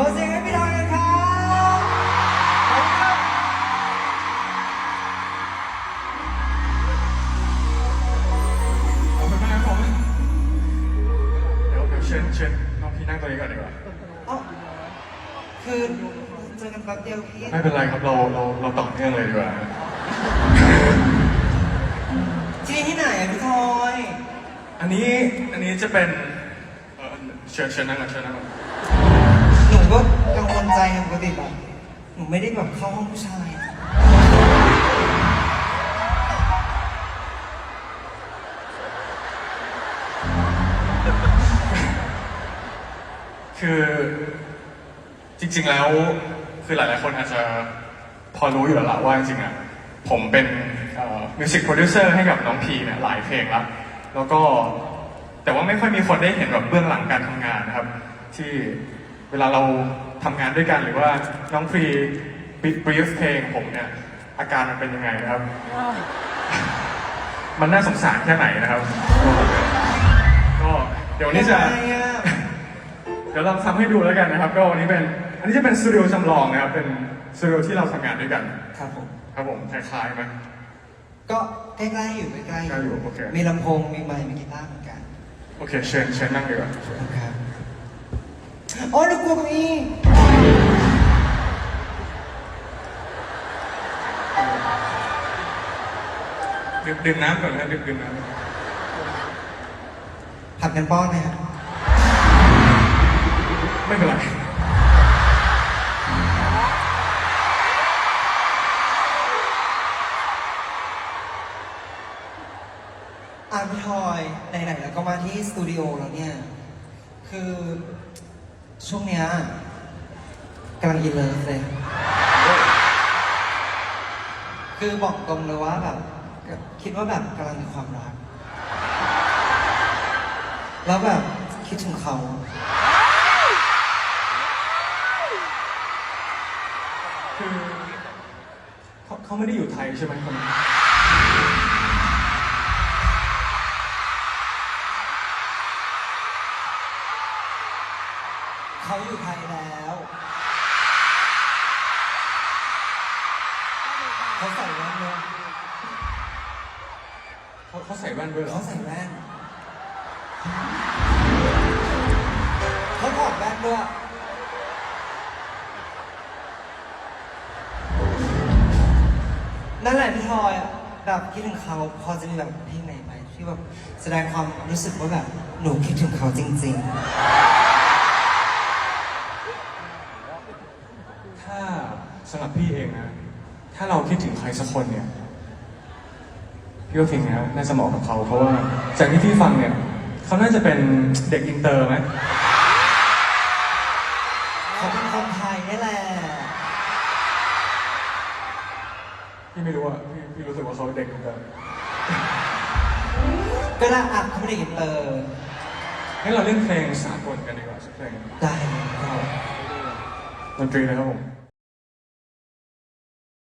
ขอเสียงให้พี่ทอยกันครับขอบคุณครับขอบคุณมากครับผมเดี๋ยวเดี๋ยวเชิญเชิญน้องพี่นั่งตรงนี้ก่อนดีกว่า เอ้าคือเจอกันแป๊บเดียวพี่ไม่เป็นไรครับเราเราเราต่อเนื่องเลยดีกว่า ที่นี่ที่ไหนอะพี่ทอย อันนี้อันนี้จะเป็นเอ่อเชิญเชิญนั่งก่อนเชิญนั่งก่อนหนูก็กังวล ใจนะปกติแบบหนูไม่ได้แบบเข้าห้องผู้ชายนะคือจริงๆแล้วคือหลายๆคนอาจจะพอรู้อยู่แล้วละว่าจริงๆอะผมเป็นมิวสิกโปรดิวเซอร์ให้กับน้องพีเนี่ยหลายเพลงแล้วแล้วก็แต่ว่าไม่ค่อยมีคนได้เห็นแบบเบื้องหลังการทำงานนะครับ ที่ เวลาเราทำงานด้วยกันหรือว่าน้องพีบรีฟเพลงผมเนี่ย อาการมันเป็นยังไงนะครับ มันน่าสงสารแค่ไหนนะครับ ก็เดี๋ยววันนี้จะยังไงอะเดี๋ยวเราทำให้ดูแล้วกันนะครับ ก็วันนี้เป็น อันนี้จะเป็นสตูดิโอจำลองนะครับ เป็นสตูดิโอที่เราทำงานด้วยกัน ครับผม ครับผมคล้ายๆไหมก็ใกล้ๆอยู่ใกล้ๆใกล้อยู่โอเคมีลำโพง มีไมค์ มีกีตาร์เหมือนกัน โอเค เชิญเชิญนั่งดีกว่าครับ อ๋อหนูกลัวเก้าอี้ดื่มดื่มน้ำก่อนนะดื่มดื่มน้ผัดกันป้อนนะฮะำไม่เป็นไรอะพี่ทอยไหนๆแล้วก็มาที่สตูดิโอแล้วเนี่ย คือ ช่วงเนี้ยกำลังอินเลิฟเลย คือบอกตรงเลยว่าแบบคิดว่าแบบกำลังมีความรัก แล้วแบบคิดถึงเขา คือเขาเขาไม่ได้อยู่ไทยใช่ไหมคนนี้ เขาอยู่ไทยแล้วเขาใส่แว่นด้วยเขาเขาใส่แว่นด้วยเหรอเขาใส่แว่นเขาถอดแว่นด้วยนั่นแหละพี่ทอยอะแบบคิดถึงเขาพอจะมีแบบเพลงไหนไหมที่แบบแสดงความรู้สึกว่าแบบหนูคิดถึงเขาจริงถ้ สำหรับพี่เองนะ ถ้าเราคิดถึงใครสักคนเนี่ย พี่ว่าเพลงเนี้ยน่าจะเหมาะกับเขา เพราะว่าจากที่พี่ฟังเนี่ย เขาน่าจะเป็นเด็กอินเตอร์ไหมๆเขาเป็นคนไทยนี่แหละ พี่ไม่รู้อะพี่พี่รู้สึกว่าเขาเป็นเด็กอินเตอร์ก็ได้อัดเขาเป็นเด็กอินเตอร์ให้เราเล่นเพลงสากลกันดีกว่าสักเพลงได้ครับดนตรีเลยครับผม